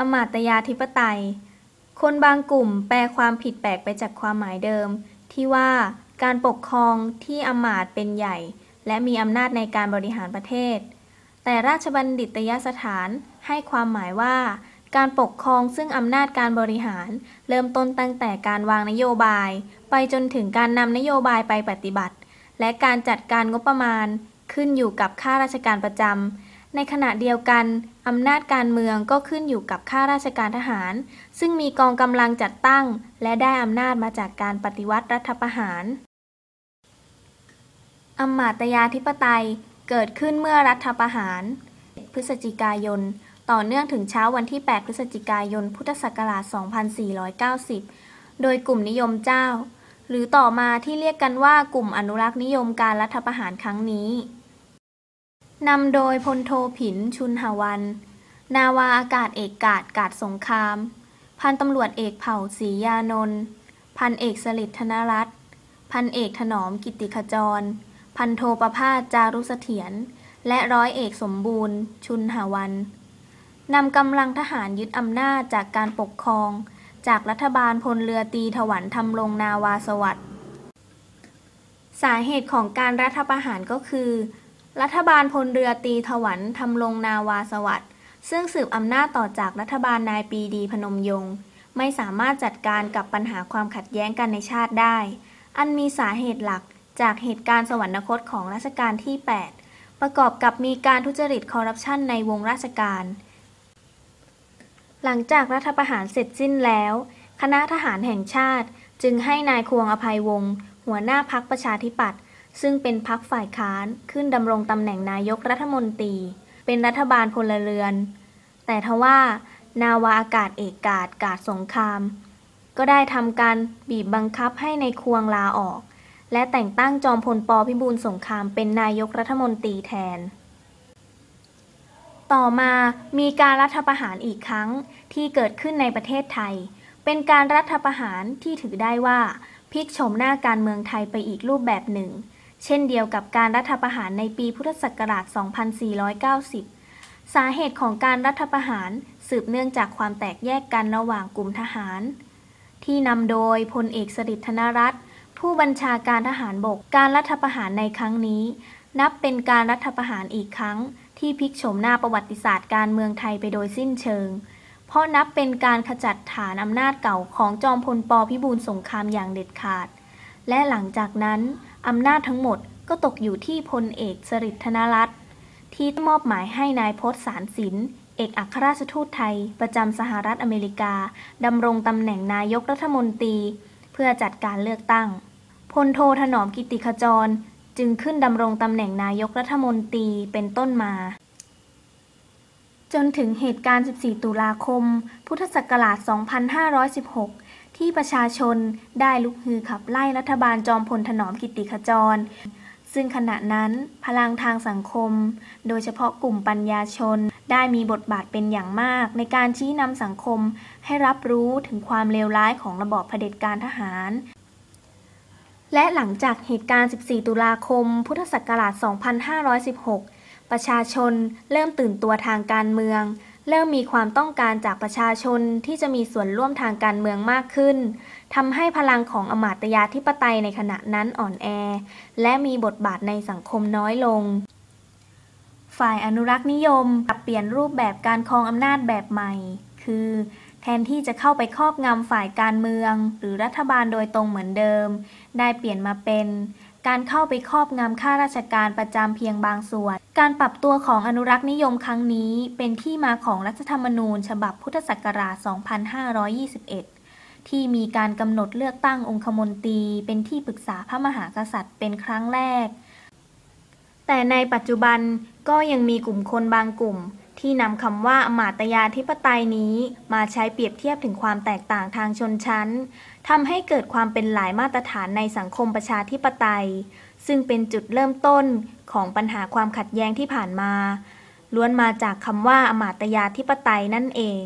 อมาตยาธิปไตย คนบางกลุ่มแปลความผิดแปลกไปจากความหมายเดิม ที่ว่าการปกครองที่อมาตย์เป็นใหญ่ และมีอำนาจในการบริหารประเทศ แต่ราชบัณฑิตยสถานให้ความหมายว่า การปกครองซึ่งอำนาจการบริหาร เริ่มต้นตั้งแต่การวางนโยบาย ไปจนถึงการนำนโยบายไปปฏิบัติ และการจัดการงบประมาณขึ้นอยู่กับข้าราชการประจำ ในขณะเดียวกัน อำนาจการเมืองก็ขึ้นอยู่กับข้าราชการทหาร ซึ่งมีกองกำลังจัดตั้ง และได้อำนาจมาจากการปฏิวัติรัฐประหารอำมาตยาธิปไตยเกิดขึ้นเมื่อรัฐประหาร พฤศจิกายน ต่อเนื่องถึงเช้าวันที่ 8 พฤศจิกายน พุทธศักราช 2490 โดยกลุ่มนิยมเจ้า หรือต่อมาที่เรียกกันว่ากลุ่มอนุรักษ์นิยมการรัฐประหารครั้งนี้ นำโดยพลโทผินชุนหวัน นาวาอากาศเอกกาดกาดสงคราม พันตำรวจเอกเผ่าศรียานนท์พันเอกสลิดธนรัตน์พันเอกถนอมกิติขจร พันโทประภาสจารุเสถียรและร้อยเอกสมบูรณ์ ชุนหวันนำกำลังทหารยึดอำนาจจากการปกครอง จากรัฐบาลพลเรือตีถวันทำลงนาวาสวัสดิ์สาเหตุของการรัฐประหารก็คือ รัฐบาลพลเรือตีถวันทำลงนาวาสวัสด์ซึ่งสืบอำนาจต่อจากรัฐบาลนายปรีดีพนมยงค์ไม่สามารถจัดการกับปัญหาความขัดแย้งกันในชาติได้ อันมีสาเหตุหลักจากเหตุการณ์สวรรคตของรัชกาลที่ 8 ประกอบกับมีการทุจริตคอร์รัปชันในวงราชการ หลังจากรัฐประหารเสร็จสิ้นแล้ว คณะทหารแห่งชาติจึงให้นายควงอภัยวงศ์หัวหน้าพักประชาธิปัตย์ ซึ่งเป็นพักฝ่ายค้านขึ้นดำรงตำแหน่งนายกรัฐมนตรี เป็นรัฐบาลพลเรือน แต่ทว่านาวาอากาศเอกกาดกาดสงคราม ก็ได้ทำการบีบบังคับให้ในควงลาออก และแต่งตั้งจอมพลปพิบูลสงครามเป็นนายกรัฐมนตรีแทน ต่อมามีการรัฐประหารอีกครั้งที่เกิดขึ้นในประเทศไทย เป็นการรัฐประหารที่ถือได้ว่าพลิกโฉมหน้าการเมืองไทยไปอีกรูปแบบหนึ่ง เช่นเดียวกับการรัฐประหารในปีพุทธศักราช 2490 สาเหตุของการรัฐประหารสืบเนื่องจากความแตกแยกกันระหว่างกลุ่มทหาร ที่นำโดยพลเอกสฤษดิ์ธนรัตน์ผู้บัญชาการทหารบก การรัฐประหารในครั้งนี้ นับเป็นการรัฐประหารอีกครั้ง ที่พลิกโฉมหน้าประวัติศาสตร์การเมืองไทยไปโดยสิ้นเชิง เพราะนับเป็นการขจัดฐานอำนาจเก่าของจอมพลปพิบูลสงครามอย่างเด็ดขาด และหลังจากนั้น อำนาจทั้งหมดก็ตกอยู่ที่พลเอกสฤษดิ์ธนรัตน์ที่มอบหมายให้นายพศสารสิน เอกอัครราชทูตไทย ประจำสหรัฐอเมริกาดำรงตำแหน่งนายกรัฐมนตรี เพื่อจัดการเลือกตั้ง พลโทถนอมกิติขจร จึงขึ้นดำรงตำแหน่งนายกรัฐมนตรีเป็นต้นมา จนถึงเหตุการณ์ 14 ตุลาคม พุทธศักราช 2516 ที่ประชาชนได้ลุกฮือขับไล่รัฐบาลจอมพลถนอมกิติขจร ซึ่งขณะนั้นพลังทางสังคม โดยเฉพาะกลุ่มปัญญาชน ได้มีบทบาทเป็นอย่างมาก ในการชี้นำสังคมให้รับรู้ถึงความเลวร้ายของระบอบเผด็จการทหาร และหลังจากเหตุการณ์ 14 ตุลาคม พุทธศักราช 2516 ประชาชนเริ่มตื่นตัวทางการเมือง เริ่มมีความต้องการจากประชาชนที่จะมีส่วนร่วมทางการเมืองมากขึ้นทำให้พลังของอมาตยาธิปไตยในขณะนั้นอ่อนแอ และมีบทบาทในสังคมน้อยลง ฝ่ายอนุรักษ์นิยมปรับเปลี่ยนรูปแบบการครองอำนาจแบบใหม่ คือแทนที่จะเข้าไปครอบงำฝ่ายการเมือง หรือรัฐบาลโดยตรงเหมือนเดิม ได้เปลี่ยนมาเป็น การเข้าไปครอบงำข้าราชการประจำเพียงบางส่วน การปรับตัวของอนุรักษ์นิยมครั้งนี้เป็นที่มาของรัฐธรรมนูญ ฉบับพุทธศักราช 2521 ที่มีการกำหนดเลือกตั้งองคมนตรีเป็นที่ปรึกษาพระมหากษัตริย์เป็นครั้งแรก แต่ในปัจจุบันก็ยังมีกลุ่มคนบางกลุ่ม ที่นำคำว่าอมาตยาธิปไตยนี้ มาใช้เปรียบเทียบถึงความแตกต่างทางชนชั้นทำให้เกิดความเป็นหลายมาตรฐานในสังคมประชาธิปไตย ซึ่งเป็นจุดเริ่มต้นของปัญหาความขัดแย้งที่ผ่านมา ล้วนมาจากคำว่าอมาตยาธิปไตยนั่นเอง